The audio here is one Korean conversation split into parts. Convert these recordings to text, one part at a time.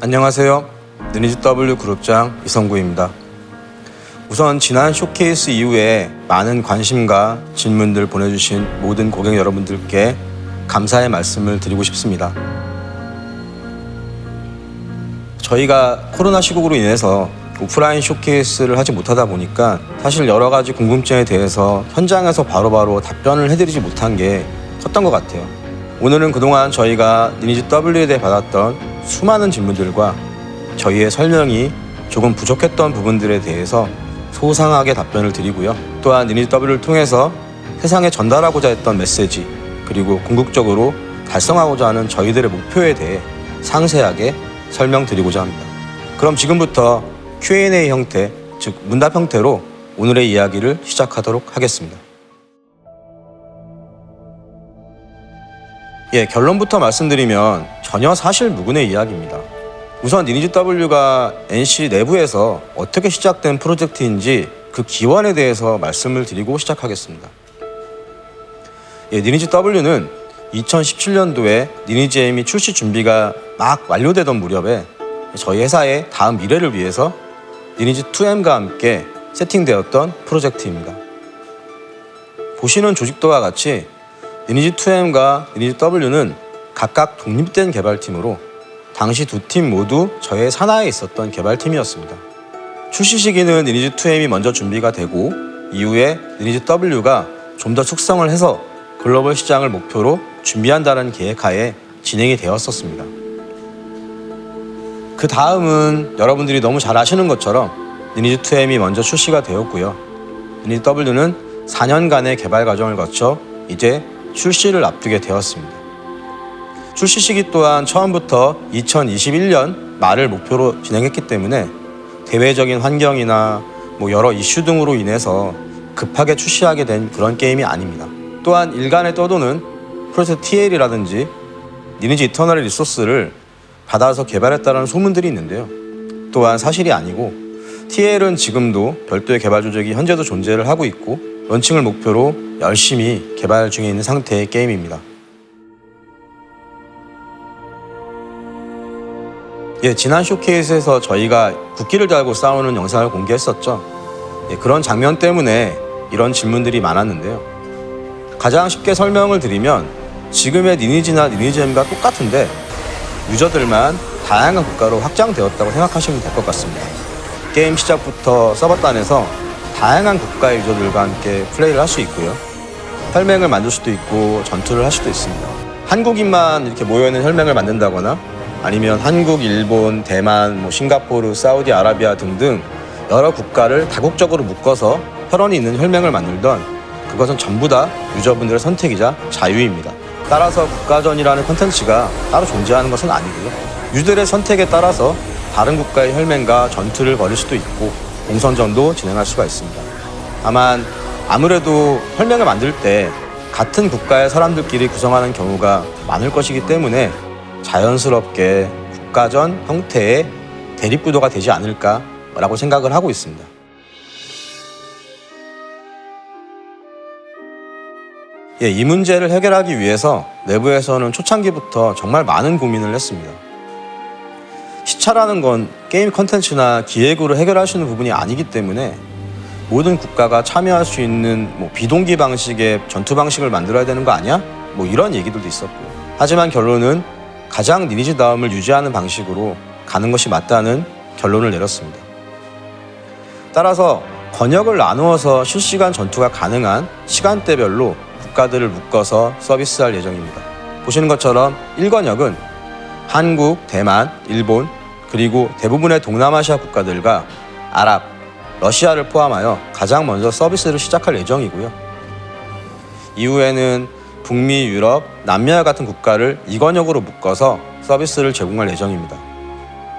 안녕하세요. 느니즈 W 그룹장 이성구입니다. 우선 지난 쇼케이스 이후에 많은 관심과 질문들 보내주신 모든 고객 여러분들께 감사의 말씀을 드리고 싶습니다. 저희가 코로나 시국으로 인해서 오프라인 쇼케이스를 하지 못하다 보니까 사실 여러 가지 궁금증에 대해서 현장에서 바로바로 답변을 해드리지 못한 게 컸던 것 같아요. 오늘은 그동안 저희가 니니즈 W에 대해 받았던 수많은 질문들과 저희의 설명이 조금 부족했던 부분들에 대해서 소상하게 답변을 드리고요. 또한 니니즈 W를 통해서 세상에 전달하고자 했던 메시지 그리고 궁극적으로 달성하고자 하는 저희들의 목표에 대해 상세하게 설명드리고자 합니다. 그럼 지금부터 Q&A 형태, 즉 문답 형태로 오늘의 이야기를 시작하도록 하겠습니다. 예, 결론부터 말씀드리면 전혀 사실 무근의 이야기입니다. 우선 니니즈 W가 NC 내부에서 어떻게 시작된 프로젝트인지 그 기원에 대해서 말씀을 드리고 시작하겠습니다. 예, 니니즈 W는 2017년도에 니니즈 M이 출시 준비가 막 완료되던 무렵에 저희 회사의 다음 미래를 위해서 니니즈 2M과 함께 세팅되었던 프로젝트입니다. 보시는 조직도와 같이 니니즈 2M과 니니즈 W는 각각 독립된 개발팀으로 당시 두 팀 모두 저의 산하에 있었던 개발팀이었습니다. 출시 시기는 니니즈 2M이 먼저 준비가 되고 이후에 니니즈 W가 좀 더 숙성을 해서 글로벌 시장을 목표로 준비한다는 계획하에 진행이 되었었습니다. 그 다음은 여러분들이 너무 잘 아시는 것처럼 니니즈 2M이 먼저 출시가 되었고요. 니니즈 W는 4년간의 개발 과정을 거쳐 이제 출시를 앞두게 되었습니다. 출시 시기 또한 처음부터 2021년 말을 목표로 진행했기 때문에 대외적인 환경이나 뭐 여러 이슈 등으로 인해서 급하게 출시하게 된 그런 게임이 아닙니다. 또한 일간에 떠도는 프로젝트 TL이라든지 니니지 이터널의 리소스를 받아서 개발했다는 소문들이 있는데요. 또한 사실이 아니고 TL은 지금도 별도의 개발 조직이 현재도 존재를 하고 있고 런칭을 목표로 열심히 개발 중에 있는 상태의 게임입니다. 예, 지난 쇼케이스에서 저희가 국기를 달고 싸우는 영상을 공개했었죠. 예, 그런 장면 때문에 이런 질문들이 많았는데요. 가장 쉽게 설명을 드리면 지금의 니니지나 니니지엠과 똑같은데 유저들만 다양한 국가로 확장되었다고 생각하시면 될 것 같습니다. 게임 시작부터 서버 단에서 다양한 국가의 유저들과 함께 플레이를 할 수 있고요. 혈맹을 만들 수도 있고 전투를 할 수도 있습니다. 한국인만 이렇게 모여있는 혈맹을 만든다거나 아니면 한국, 일본, 대만, 뭐 싱가포르, 사우디아라비아 등등 여러 국가를 다국적으로 묶어서 혈원이 있는 혈맹을 만들던 그것은 전부 다 유저분들의 선택이자 자유입니다. 따라서 국가전이라는 콘텐츠가 따로 존재하는 것은 아니고요. 유저들의 선택에 따라서 다른 국가의 혈맹과 전투를 벌일 수도 있고 공선전도 진행할 수가 있습니다. 다만 아무래도 혈맹을 만들 때 같은 국가의 사람들끼리 구성하는 경우가 많을 것이기 때문에 자연스럽게 국가전 형태의 대립구도가 되지 않을까라고 생각을 하고 있습니다. 예, 이 문제를 해결하기 위해서 내부에서는 초창기부터 정말 많은 고민을 했습니다. 시차라는 건 게임 컨텐츠나 기획으로 해결할 수 있는 부분이 아니기 때문에 모든 국가가 참여할 수 있는 뭐 비동기 방식의 전투 방식을 만들어야 되는 거 아니야? 뭐 이런 얘기들도 있었고요. 하지만 결론은 가장 니니지다움을 유지하는 방식으로 가는 것이 맞다는 결론을 내렸습니다. 따라서 권역을 나누어서 실시간 전투가 가능한 시간대별로 국가들을 묶어서 서비스할 예정입니다. 보시는 것처럼 1권역은 한국, 대만, 일본, 그리고 대부분의 동남아시아 국가들과 아랍, 러시아를 포함하여 가장 먼저 서비스를 시작할 예정이고요. 이후에는 북미, 유럽, 남미와 같은 국가를 2권역으로 묶어서 서비스를 제공할 예정입니다.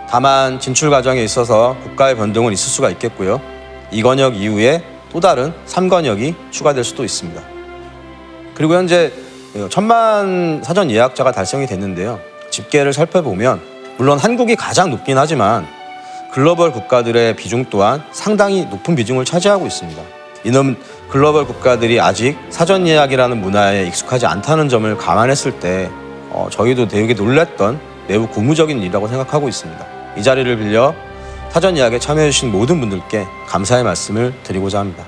다만 진출 과정에 있어서 국가의 변동은 있을 수가 있겠고요. 2권역 이후에 또 다른 3권역이 추가될 수도 있습니다. 그리고 현재 천만 사전 예약자가 달성이 됐는데요. 집계를 살펴보면 물론 한국이 가장 높긴 하지만 글로벌 국가들의 비중 또한 상당히 높은 비중을 차지하고 있습니다. 이는 글로벌 국가들이 아직 사전 예약이라는 문화에 익숙하지 않다는 점을 감안했을 때 어, 저희도 되게 놀랬던 매우 고무적인 일이라고 생각하고 있습니다. 이 자리를 빌려 사전 예약에 참여해주신 모든 분들께 감사의 말씀을 드리고자 합니다.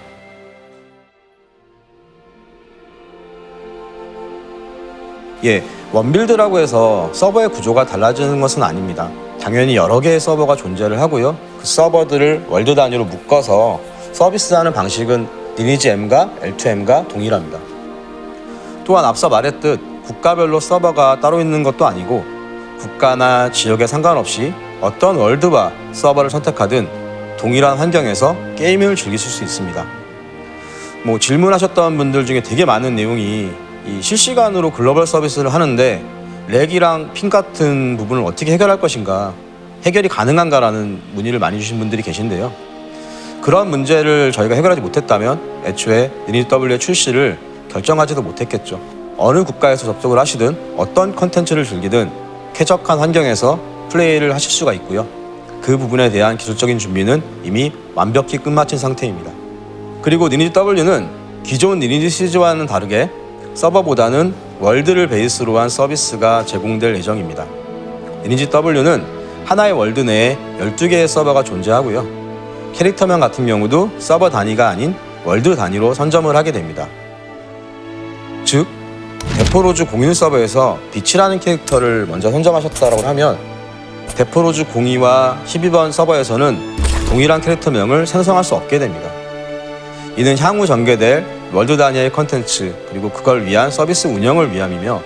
예, 원빌드라고 해서 서버의 구조가 달라지는 것은 아닙니다. 당연히 여러 개의 서버가 존재를 하고요. 그 서버들을 월드 단위로 묶어서 서비스하는 방식은 리니지 M과 L2M과 동일합니다. 또한 앞서 말했듯 국가별로 서버가 따로 있는 것도 아니고 국가나 지역에 상관없이 어떤 월드와 서버를 선택하든 동일한 환경에서 게임을 즐기실 수 있습니다. 뭐 질문하셨던 분들 중에 되게 많은 내용이 이 실시간으로 글로벌 서비스를 하는데 렉이랑 핑 같은 부분을 어떻게 해결할 것인가 해결이 가능한가라는 문의를 많이 주신 분들이 계신데요. 그런 문제를 저희가 해결하지 못했다면 애초에 NW의 출시를 결정하지도 못했겠죠. 어느 국가에서 접속을 하시든 어떤 컨텐츠를 즐기든 쾌적한 환경에서 플레이를 하실 수가 있고요. 그 부분에 대한 기술적인 준비는 이미 완벽히 끝마친 상태입니다. 그리고 니니지 W는 기존 니니지 시즈와는 다르게 서버보다는 월드를 베이스로 한 서비스가 제공될 예정입니다. 니니지 W는 하나의 월드 내에 12개의 서버가 존재하고요. 캐릭터명 같은 경우도 서버 단위가 아닌 월드 단위로 선점을 하게 됩니다. 즉, 데포로즈 공인 서버에서 빛이라는 캐릭터를 먼저 선점하셨다고 하면 데포로즈 02와 12번 서버에서는 동일한 캐릭터명을 생성할 수 없게 됩니다. 이는 향후 전개될 월드 단위의 컨텐츠 그리고 그걸 위한 서비스 운영을 위함이며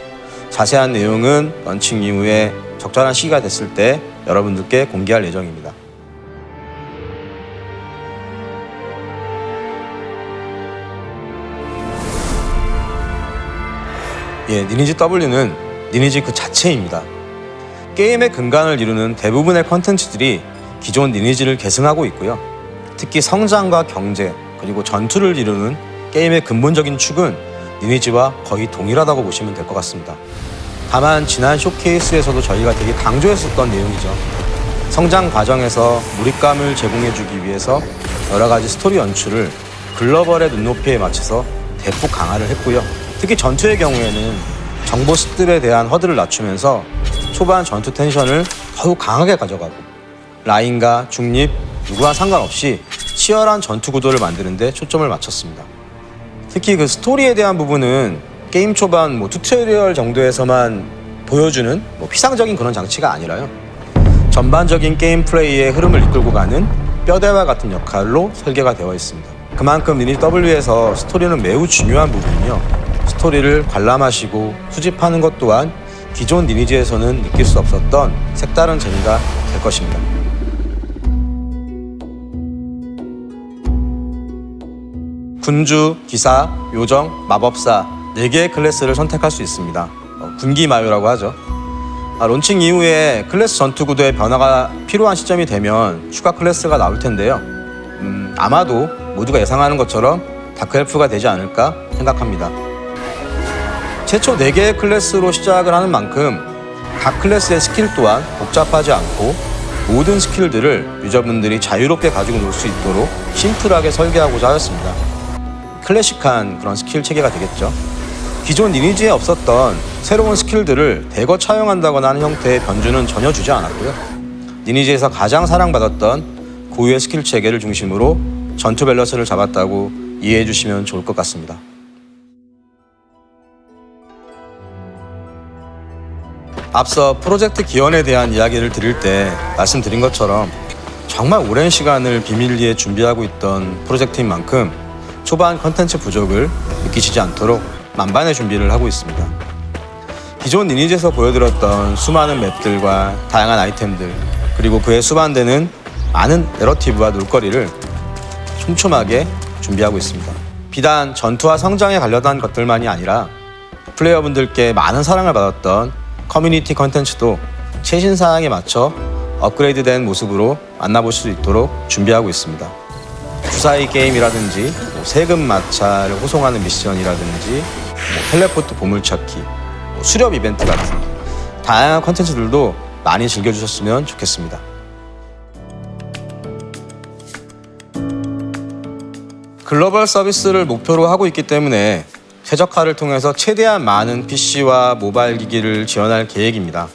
자세한 내용은 런칭 이후에 적절한 시기가 됐을 때 여러분들께 공개할 예정입니다. 예, 니니지 W는 니니지 그 자체입니다. 게임의 근간을 이루는 대부분의 컨텐츠들이 기존 니니지를 계승하고 있고요. 특히 성장과 경제 그리고 전투를 이루는 게임의 근본적인 축은 니니지와 거의 동일하다고 보시면 될 것 같습니다. 다만 지난 쇼케이스에서도 저희가 되게 강조했었던 내용이죠. 성장 과정에서 몰입감을 제공해주기 위해서 여러 가지 스토리 연출을 글로벌의 눈높이에 맞춰서 대폭 강화를 했고요. 특히 전투의 경우에는 정보 습득에 대한 허들을 낮추면서 초반 전투 텐션을 더욱 강하게 가져가고 라인과 중립 누구와 상관없이 치열한 전투 구도를 만드는데 초점을 맞췄습니다. 특히 그 스토리에 대한 부분은 게임 초반 뭐 튜토리얼 정도에서만 보여주는 뭐 피상적인 그런 장치가 아니라요. 전반적인 게임 플레이의 흐름을 이끌고 가는 뼈대와 같은 역할로 설계가 되어 있습니다. 그만큼 리니 W에서 스토리는 매우 중요한 부분이며 스토리를 관람하시고 수집하는 것 또한 기존 리니지에서는 느낄 수 없었던 색다른 재미가 될 것입니다. 군주, 기사, 요정, 마법사 4개의 클래스를 선택할 수 있습니다. 어, 군기 마요라고 하죠. 아, 론칭 이후에 클래스 전투 구도의 변화가 필요한 시점이 되면 추가 클래스가 나올 텐데요. 음, 아마도 모두가 예상하는 것처럼 다크엘프가 되지 않을까 생각합니다. 최초 4개의 클래스로 시작을 하는 만큼 각 클래스의 스킬 또한 복잡하지 않고 모든 스킬들을 유저분들이 자유롭게 가지고 놀 수 있도록 심플하게 설계하고자 하였습니다. 클래식한 그런 스킬 체계가 되겠죠. 기존 리니지에 없었던 새로운 스킬들을 대거 차용한다거나 하는 형태의 변주는 전혀 주지 않았고요. 리니지에서 가장 사랑받았던 고유의 스킬 체계를 중심으로 전투 밸런스를 잡았다고 이해해 주시면 좋을 것 같습니다. 앞서 프로젝트 기원에 대한 이야기를 드릴 때 말씀드린 것처럼 정말 오랜 시간을 비밀리에 준비하고 있던 프로젝트인 만큼 초반 컨텐츠 부족을 느끼시지 않도록 만반의 준비를 하고 있습니다. 기존 리니지에서 보여드렸던 수많은 맵들과 다양한 아이템들 그리고 그에 수반되는 많은 내러티브와 놀거리를 촘촘하게 준비하고 있습니다. 비단 전투와 성장에 관련한 것들만이 아니라 플레이어분들께 많은 사랑을 받았던 커뮤니티 컨텐츠도 최신 사항에 맞춰 업그레이드된 모습으로 만나보실 수 있도록 준비하고 있습니다. 주사위 게임이라든지 뭐 세금 마찰을 호송하는 미션이라든지 뭐 텔레포트 보물찾기, 뭐 수렵 이벤트 같은 다양한 컨텐츠들도 많이 즐겨주셨으면 좋겠습니다. 글로벌 서비스를 목표로 하고 있기 때문에 최적화를 통해서 최대한 많은 PC와 모바일 기기를 지원할 계획입니다.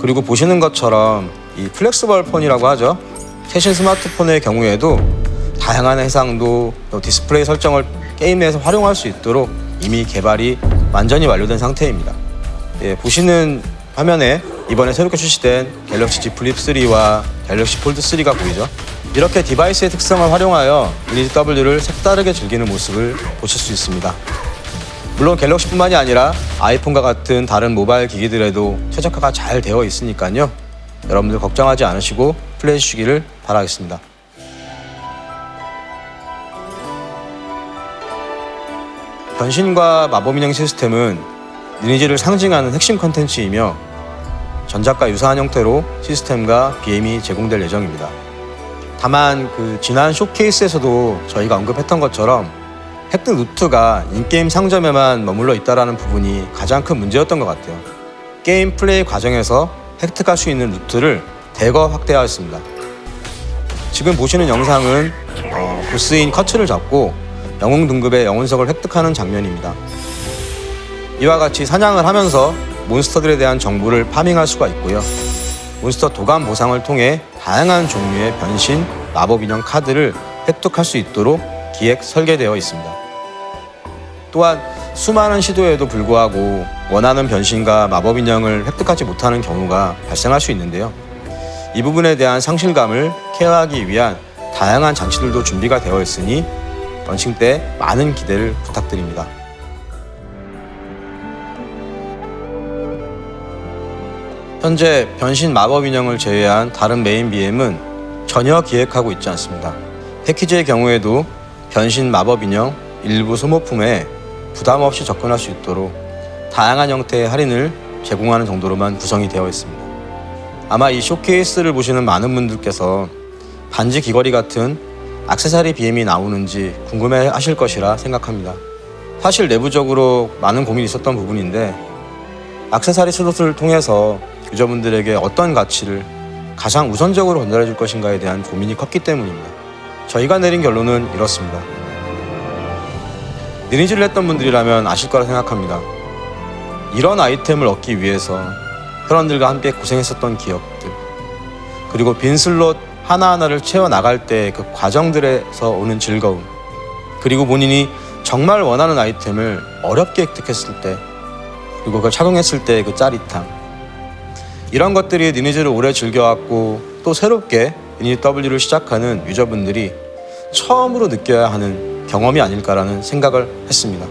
그리고 보시는 것처럼 이 플렉스벌 폰이라고 하죠. 최신 스마트폰의 경우에도 다양한 해상도, 또 디스플레이 설정을 게임 내에서 활용할 수 있도록 이미 개발이 완전히 완료된 상태입니다. 예, 보시는 화면에 이번에 새롭게 출시된 갤럭시 Z 플립 3와 갤럭시 폴드 3가 보이죠. 이렇게 디바이스의 특성을 활용하여 리니지 W를 색다르게 즐기는 모습을 보실 수 있습니다. 물론 갤럭시뿐만이 아니라 아이폰과 같은 다른 모바일 기기들에도 최적화가 잘 되어 있으니까요. 여러분들 걱정하지 않으시고 플레이 주시기를 바라겠습니다. 변신과 마법 인형 시스템은 리니지를 상징하는 핵심 컨텐츠이며 전작과 유사한 형태로 시스템과 BM이 제공될 예정입니다. 다만 그 지난 쇼케이스에서도 저희가 언급했던 것처럼 획득 루트가 인게임 상점에만 머물러 있다라는 부분이 가장 큰 문제였던 것 같아요. 게임 플레이 과정에서 획득할 수 있는 루트를 대거 확대하였습니다. 지금 보시는 영상은 어, 보스인 커츠를 잡고 영웅 등급의 영혼석을 획득하는 장면입니다. 이와 같이 사냥을 하면서 몬스터들에 대한 정보를 파밍할 수가 있고요. 몬스터 도감 보상을 통해 다양한 종류의 변신, 마법 인형 카드를 획득할 수 있도록 기획 설계되어 있습니다. 또한 수많은 시도에도 불구하고 원하는 변신과 마법 인형을 획득하지 못하는 경우가 발생할 수 있는데요. 이 부분에 대한 상실감을 케어하기 위한 다양한 장치들도 준비가 되어 있으니 런칭 때 많은 기대를 부탁드립니다. 현재 변신 마법 인형을 제외한 다른 메인 BM은 전혀 기획하고 있지 않습니다. 패키지의 경우에도 변신 마법 인형 일부 소모품에 부담 없이 접근할 수 있도록 다양한 형태의 할인을 제공하는 정도로만 구성이 되어 있습니다. 아마 이 쇼케이스를 보시는 많은 분들께서 반지 귀걸이 같은 액세서리 BM이 나오는지 궁금해 하실 것이라 생각합니다. 사실 내부적으로 많은 고민이 있었던 부분인데 액세서리 슬롯을 통해서 유저분들에게 어떤 가치를 가장 우선적으로 전달해 줄 것인가에 대한 고민이 컸기 때문입니다. 저희가 내린 결론은 이렇습니다. 리니지를 했던 분들이라면 아실 거라 생각합니다. 이런 아이템을 얻기 위해서 회원들과 함께 고생했었던 기억들 그리고 빈 슬롯 하나하나를 채워 나갈 때 그 과정들에서 오는 즐거움 그리고 본인이 정말 원하는 아이템을 어렵게 획득했을 때 그리고 그걸 착용했을 때 그 짜릿함 이런 것들이 리니지를 오래 즐겨왔고 또 새롭게 리니지 W를 시작하는 유저분들이 처음으로 느껴야 하는 경험이 아닐까라는 생각을 했습니다.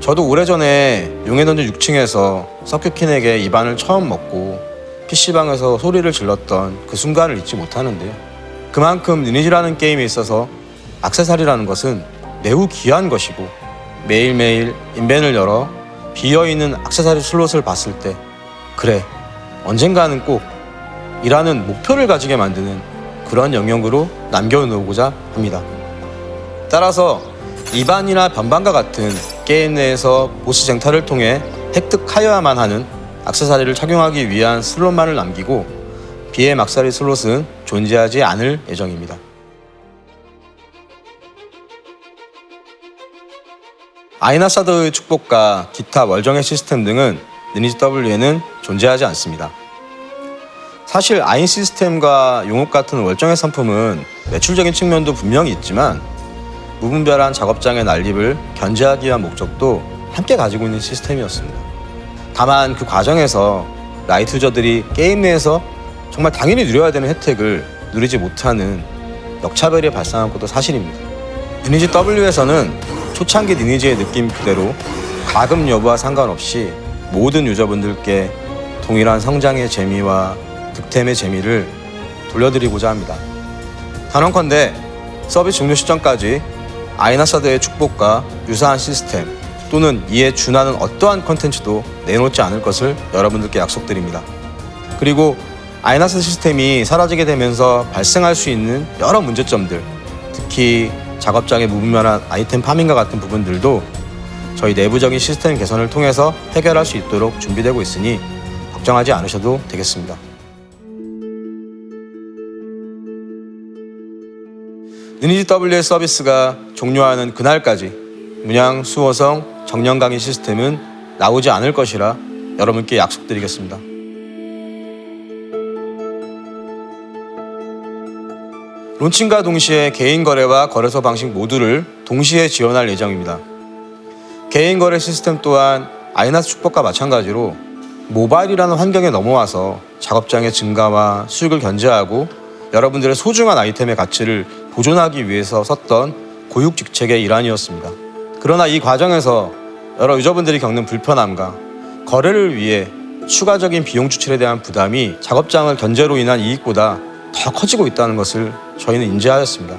저도 오래전에 용의 던전 6층에서 서큐킨에게 입안을 처음 먹고 PC방에서 소리를 질렀던 그 순간을 잊지 못하는데요. 그만큼 리니지라는 게임에 있어서 악세사리라는 것은 매우 귀한 것이고 매일매일 인벤을 열어 비어있는 악세사리 슬롯을 봤을 때 그래 언젠가는 꼭 이라는 목표를 가지게 만드는 그런 영역으로 남겨놓고자 합니다. 따라서 이반이나 변방과 같은 게임 내에서 보스 쟁탈을 통해 획득하여야만 하는 악세사리를 착용하기 위한 슬롯만을 남기고 비의 막사리 슬롯은 존재하지 않을 예정입니다. 아이나사드의 축복과 기타 월정의 시스템 등은 리니지 W에는 존재하지 않습니다. 사실 아인 시스템과 용옥 같은 월정의 상품은 매출적인 측면도 분명히 있지만 무분별한 작업장의 난립을 견제하기 위한 목적도 함께 가지고 있는 시스템이었습니다. 다만 그 과정에서 라이트 유저들이 게임 내에서 정말 당연히 누려야 되는 혜택을 누리지 못하는 역차별이 발생한 것도 사실입니다. 리니지 W에서는 초창기 리니지의 느낌 그대로 가금 여부와 상관없이 모든 유저분들께 동일한 성장의 재미와 득템의 재미를 돌려드리고자 합니다. 단언컨대 서비스 종료 시점까지 아이나사드의 축복과 유사한 시스템 또는 이에 준하는 어떠한 컨텐츠도 내놓지 않을 것을 여러분들께 약속드립니다. 그리고 아이나사드 시스템이 사라지게 되면서 발생할 수 있는 여러 문제점들 특히 작업장의 무분별한 아이템 파밍과 같은 부분들도 저희 내부적인 시스템 개선을 통해서 해결할 수 있도록 준비되고 있으니 걱정하지 않으셔도 되겠습니다. 리니지 W의 서비스가 종료하는 그날까지 문양 수호성 정령 강의 시스템은 나오지 않을 것이라 여러분께 약속드리겠습니다. 론칭과 동시에 개인 거래와 거래소 방식 모두를 동시에 지원할 예정입니다. 개인 거래 시스템 또한 아이나스 축복과 마찬가지로 모바일이라는 환경에 넘어와서 작업장의 증가와 수익을 견제하고 여러분들의 소중한 아이템의 가치를 보존하기 위해서 썼던 고육 직책의 일환이었습니다. 그러나 이 과정에서 여러 유저분들이 겪는 불편함과 거래를 위해 추가적인 비용 추출에 대한 부담이 작업장을 견제로 인한 이익보다 더 커지고 있다는 것을 저희는 인지하였습니다.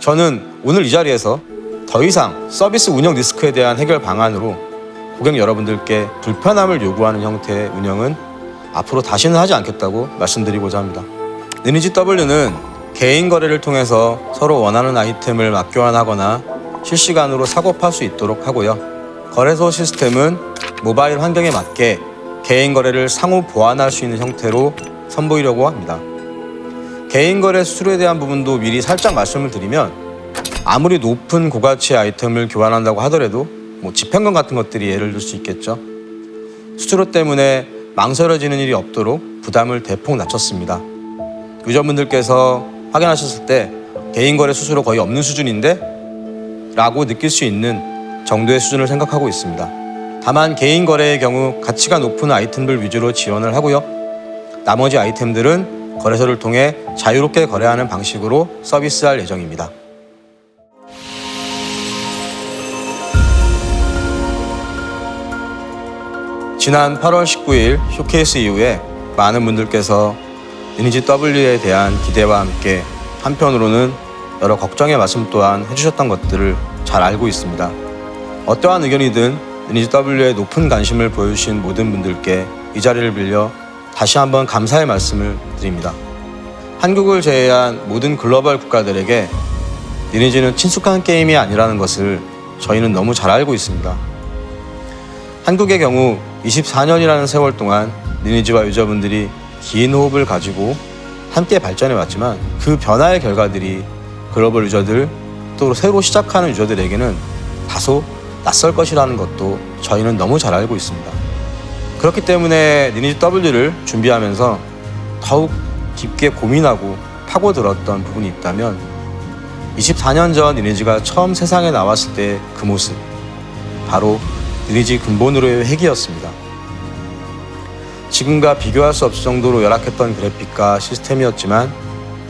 저는 오늘 이 자리에서 더 이상 서비스 운영 리스크에 대한 해결 방안으로 고객 여러분들께 불편함을 요구하는 형태의 운영은 앞으로 다시는 하지 않겠다고 말씀드리고자 합니다. 리니지 W는 개인 거래를 통해서 서로 원하는 아이템을 맞교환하거나 실시간으로 사고 팔 수 있도록 하고요. 거래소 시스템은 모바일 환경에 맞게 개인 거래를 상호 보완할 수 있는 형태로 선보이려고 합니다. 개인 거래 수수료에 대한 부분도 미리 살짝 말씀을 드리면 아무리 높은 고가치의 아이템을 교환한다고 하더라도 뭐 집행관 같은 것들이 예를 들 수 있겠죠. 수수료 때문에 망설여지는 일이 없도록 부담을 대폭 낮췄습니다. 유저분들께서 확인하셨을 때 개인 거래 수수료 거의 없는 수준인데 라고 느낄 수 있는 정도의 수준을 생각하고 있습니다. 다만 개인 거래의 경우 가치가 높은 아이템들 위주로 지원을 하고요. 나머지 아이템들은 거래소를 통해 자유롭게 거래하는 방식으로 서비스할 예정입니다. 지난 8월 19일 쇼케이스 이후에 많은 분들께서 리니지 W에 대한 기대와 함께 한편으로는 여러 걱정의 말씀 또한 해주셨던 것들을 잘 알고 있습니다. 어떠한 의견이든 W에 높은 관심을 보여주신 모든 분들께 이 자리를 빌려 다시 한번 감사의 말씀을 드립니다. 한국을 제외한 모든 글로벌 국가들에게 리니지는 친숙한 게임이 아니라는 것을 저희는 너무 잘 알고 있습니다. 한국의 경우 24년이라는 세월 동안 리니지와 유저분들이 긴 호흡을 가지고 함께 발전해 왔지만 그 변화의 결과들이 글로벌 유저들 또 새로 시작하는 유저들에게는 다소 낯설 것이라는 것도 저희는 너무 잘 알고 있습니다. 그렇기 때문에 리니지 W를 준비하면서 더욱 깊게 고민하고 파고들었던 부분이 있다면 24년 전 리니지가 처음 세상에 나왔을 때 그 모습 바로 리니지 근본으로의 회기였습니다. 지금과 비교할 수 없을 정도로 열악했던 그래픽과 시스템이었지만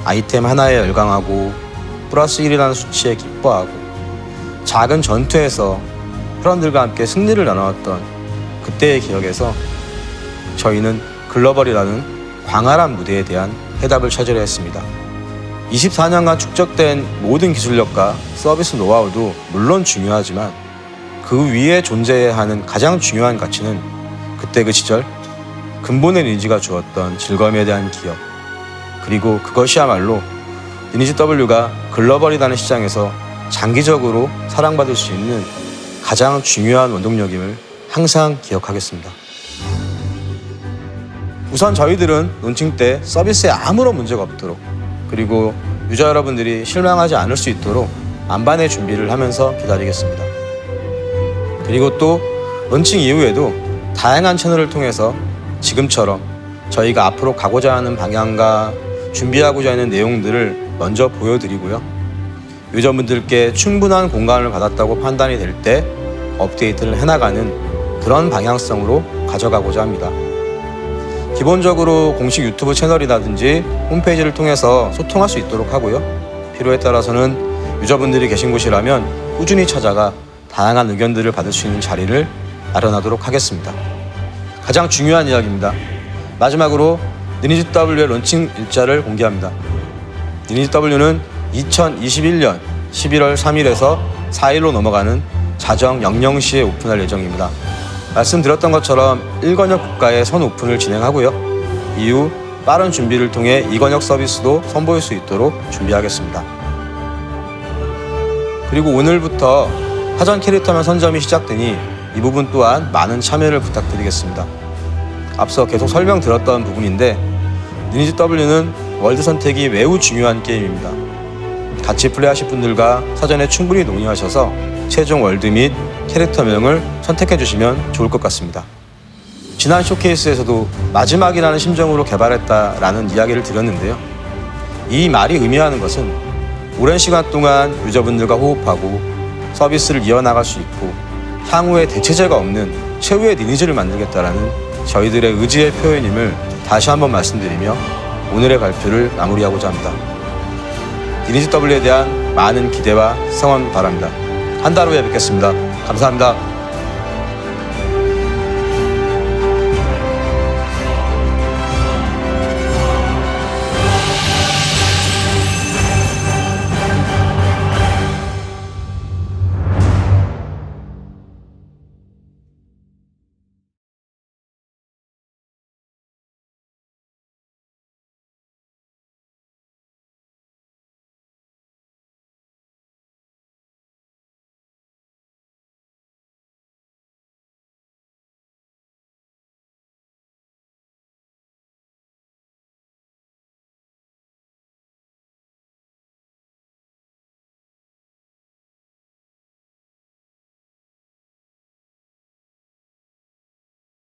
아이템 하나에 열광하고 플러스 1이라는 수치에 기뻐하고 작은 전투에서 프런들과 함께 승리를 나누었던 그때의 기억에서 저희는 글로벌이라는 광활한 무대에 대한 해답을 찾으려 했습니다. 24년간 축적된 모든 기술력과 서비스 노하우도 물론 중요하지만 그 위에 존재해야 하는 가장 중요한 가치는 그때 그 시절 근본의 리니지가 주었던 즐거움에 대한 기억 그리고 그것이야말로 리니지 W가 글로벌이라는 시장에서 장기적으로 사랑받을 수 있는 가장 중요한 원동력임을 항상 기억하겠습니다. 우선 저희들은 론칭 때 서비스에 아무런 문제가 없도록 그리고 유저 여러분들이 실망하지 않을 수 있도록 만반의 준비를 하면서 기다리겠습니다. 그리고 또 론칭 이후에도 다양한 채널을 통해서 지금처럼 저희가 앞으로 가고자 하는 방향과 준비하고자 하는 내용들을 먼저 보여드리고요. 유저분들께 충분한 공간을 받았다고 판단이 될 때 업데이트를 해나가는 그런 방향성으로 가져가고자 합니다. 기본적으로 공식 유튜브 채널이라든지 홈페이지를 통해서 소통할 수 있도록 하고요. 필요에 따라서는 유저분들이 계신 곳이라면 꾸준히 찾아가 다양한 의견들을 받을 수 있는 자리를 마련하도록 하겠습니다. 가장 중요한 이야기입니다. 마지막으로 리니지 W의 론칭 일자를 공개합니다. 리니지 W는 2021년 11월 3일에서 4일로 넘어가는 자정 00시에 오픈할 예정입니다. 말씀드렸던 것처럼 1권역 국가의 선 오픈을 진행하고요. 이후 빠른 준비를 통해 2권역 서비스도 선보일 수 있도록 준비하겠습니다. 그리고 오늘부터 사전 캐릭터만 선점이 시작되니 이 부분 또한 많은 참여를 부탁드리겠습니다. 앞서 계속 설명드렸던 부분인데 리니지 W는 월드 선택이 매우 중요한 게임입니다. 같이 플레이하실 분들과 사전에 충분히 논의하셔서 최종 월드 및 캐릭터명을 선택해 주시면 좋을 것 같습니다. 지난 쇼케이스에서도 마지막이라는 심정으로 개발했다라는 이야기를 드렸는데요. 이 말이 의미하는 것은 오랜 시간 동안 유저분들과 호흡하고 서비스를 이어나갈 수 있고 향후에 대체제가 없는 최후의 리니지를 만들겠다라는 저희들의 의지의 표현임을 다시 한번 말씀드리며 오늘의 발표를 마무리하고자 합니다. 리니지 W에 대한 많은 기대와 성원 바랍니다. 한 달 후에 뵙겠습니다. 감사합니다.